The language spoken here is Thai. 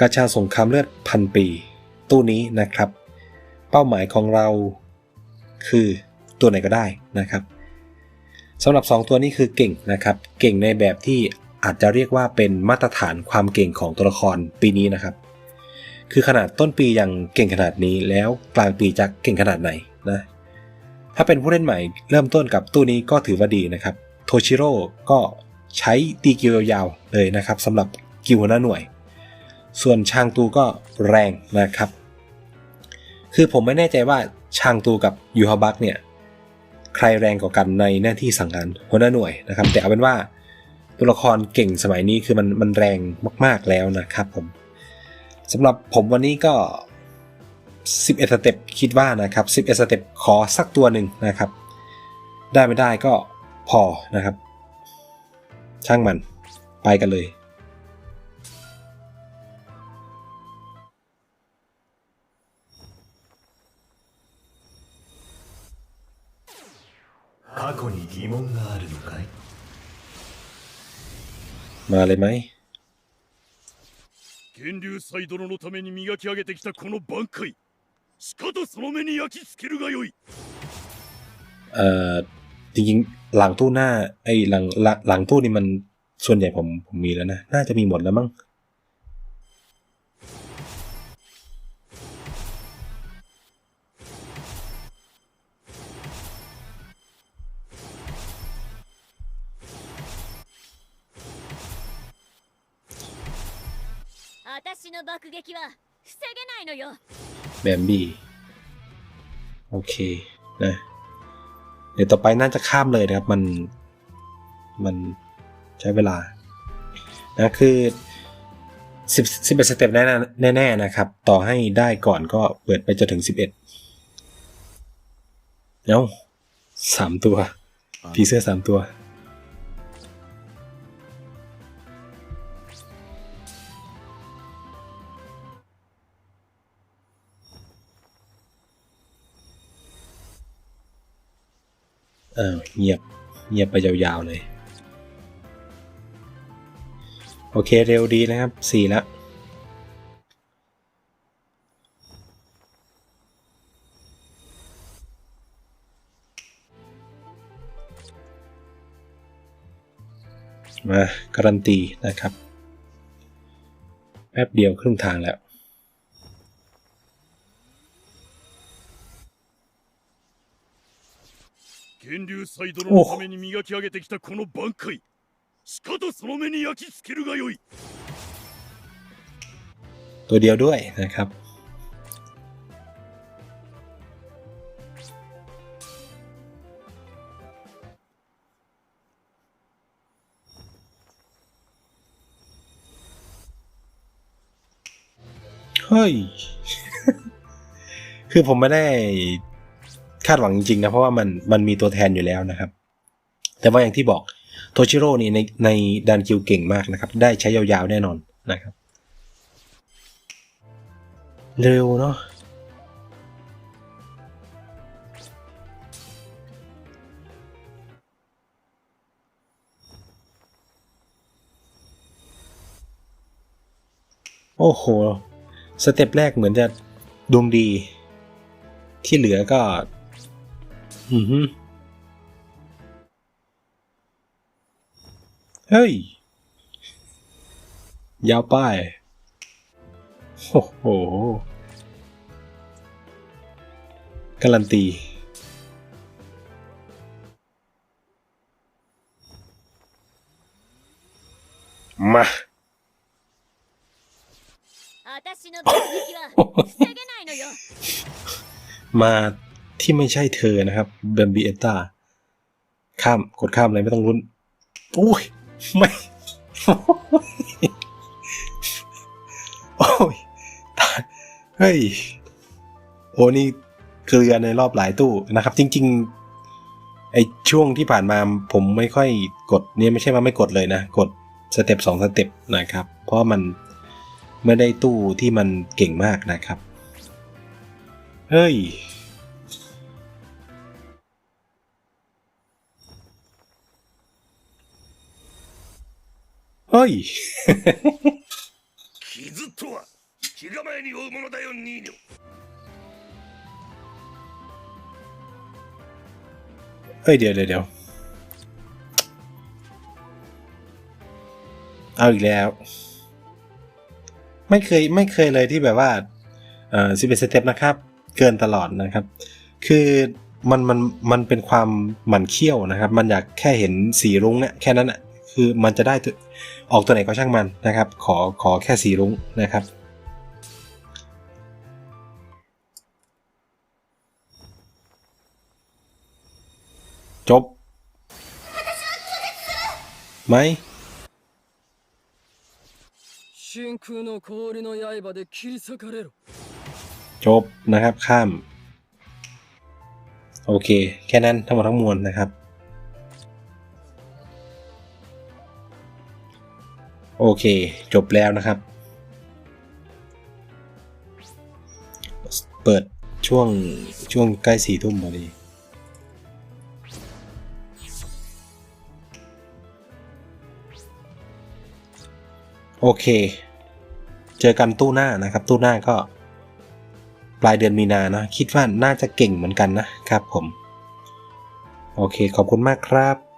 กาชาสงครามเลือดพันปี ตู้นี้นะครับ เป้าหมายของเราคือตัวไหนก็ได้นะครับสำหรับ 2 ตัวนี้คือเก่งนะครับ เก่งในแบบที่อาจจะเรียกว่าเป็นมาตรฐานความเก่งของตัวละครปีนี้นะครับ คือขนาดต้นปียังเก่งขนาดนี้แล้วกลางปีจะเก่งขนาดไหนนะ ถ้าเป็นผู้เล่นใหม่เริ่มต้นกับตู้นี้ก็ถือว่าดีนะครับ โทชิโร่ก็ใช้ตีกิวยาวๆเลยนะครับสำหรับกิวหัวหน้าหน่วย ส่วนชางตูก็แรงนะครับ คือผมไม่แน่ใจว่าชางตูกับยูฮาบักเนี่ยใครแรงกว่ากันในหน้าที่สั่งงานหัวหน้าหน่วยนะครับ แต่เอาเป็นว่าตัวละครเก่งสมัยนี้คือมันมันแรงมาก ๆแล้วนะครับผมสำหรับผมวันนี้ก็ 11สเต็ปคิดว่านะครับ11สเต็ปขอสักตัวหนึ่งนะครับ ได้ไม่ได้ก็พอนะครับ ช่างมันไปกันเลย に疑問があるのかい มาเลยไหม 源流祭殿のために磨き上げてきたこの挽回しかとその目に焼き付けるがよい เอ่อจริงๆ หลังตู้หน้าไอ้หลังหลังหลังตู้นี่มันส่วนใหญ่ผมผมมีแล้วนะ น่าจะมีหมดแล้วมั้ง 私の爆撃は防げないのよ แบมบี้โอเคนะเดี๋ยวต่อไปน่าจะข้ามเลยนะครับ มันมันใช้เวลานะคือสิบสิบเอ็ดสเต็ปแน่ๆแน่ๆนะครับ ต่อให้ได้ก่อนก็เปิดไปจนถึงสิบเอ็ดเอ้าสามตัวผีเสื้อสามตัว ออเงียบเงียบไปยาวๆเลย โอเคเร็วดีนะครับสี่ล้วมาการันตีนะครับ แป๊บเดียวครึ่งทางแล้ว 源流祭殿のために磨き上げてきたこの挽回しかとその目に焼き付けるがよい ตัวเดียวด้วยนะครับ เฮ้ย คือผมไม่ได้ คาดหวังจริงๆนะเพราะว่ามันมันมีตัวแทนอยู่แล้วนะครับ แต่ว่าอย่างที่บอกโทชิโร่นี่ในในดันคิวเก่งมากนะครับ ได้ใช้ยาวๆแน่นอนนะครับ เร็วเนาะโอ้โห สเต็ปแรกเหมือนจะดวงดี ที่เหลือก็ เฮ้ย ยาวไป โอ้โห การันตี มา 私の爆撃は防げないのよ มา ที่ไม่ใช่เธอนะครับเบมบีเอต้าข้ามกดข้ามเลยไม่ต้องรุ้นอุ้ยไม่ โอ้ยตายเฮ้ยโอ้นี่เกลือในรอบหลายตู้นะครับ จริง ๆ ไอช่วงที่ผ่านมาผมไม่ค่อยกดเนี่ยไม่ใช่ว่าไม่กดเลยนะ กดสเต็ปสองสเต็ปนะครับ เพราะมันไม่ได้ตู้ที่มันเก่งมากนะครับ เฮ้ย เฮ้ย 傷 とは気構えに追うものだよニーニョ เอ้ยเดี๋ยวเดี๋ยวเดี๋ยวเอาอีกแล้ว ไม่เคยไม่เคยเลยที่แบบว่าเอ่อสิบเอ็ดสเต็ปนะครับ เกินตลอดนะครับ คือมันมันมันเป็นความหมั่นเคี้ยวนะครับ มันอยากแค่เห็นสีรุ้งเนี่ยแค่นั้นอ่ะ คือมันจะได้ออกตัวไหนก็ช่างมันนะครับ ขอขอแค่สีรุ้งนะครับ จบไหมจบนะครับข้าม โอเค แค่นั้นทั้งหมดทั้งมวลนะครับ โอเค จบแล้วนะครับ เปิดช่วงช่วงใกล้สี่ทุ่มพอดีโอเค เจอกันตู้หน้านะครับ ตู้หน้าก็ ปลายเดือนมีนานะ คิดว่าน่าจะเก่งเหมือนกันนะครับผม โอเค ขอบคุณมากครับ